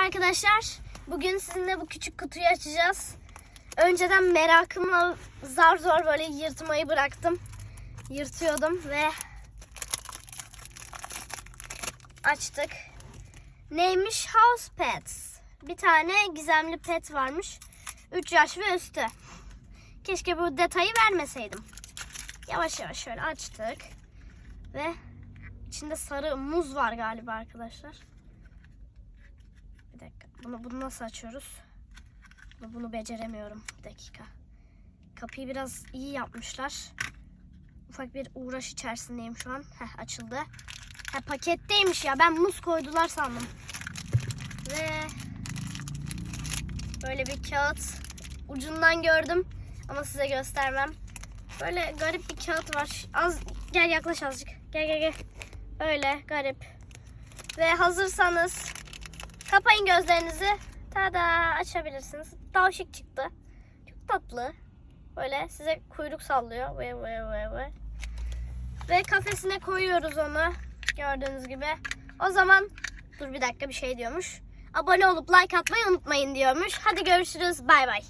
arkadaşlar. Bugün sizinle bu küçük kutuyu açacağız. Önceden merakımla zar zor böyle yırtmayı bıraktım. Yırtıyordum ve açtık. Neymiş? House Pets. Bir tane gizemli pet varmış. 3 yaş ve üstü. Keşke bu detayı vermeseydim. Yavaş yavaş şöyle açtık. Ve içinde sarı muz var galiba arkadaşlar. Bir dakika. Bunu, bunu nasıl açıyoruz? Bunu beceremiyorum. Bir dakika. Kapıyı biraz iyi yapmışlar. Ufak bir uğraş içerisindeyim şu an. Heh açıldı. Ha paketteymiş ya. Ben muz koydular sandım. Ve böyle bir kağıt ucundan gördüm ama size göstermem. Böyle garip bir kağıt var. Az gel yaklaş azıcık. Gel gel gel. Böyle garip. Ve hazırsanız kapayın gözlerinizi. Tada açabilirsiniz. Tavşik çıktı. Çok tatlı. Böyle size kuyruk sallıyor. Ve ve ve ve. Ve kafesine koyuyoruz onu. Gördüğünüz gibi. O zaman dur bir dakika bir şey diyormuş. Abone olup like atmayı unutmayın diyormuş. Hadi görüşürüz. Bay bay.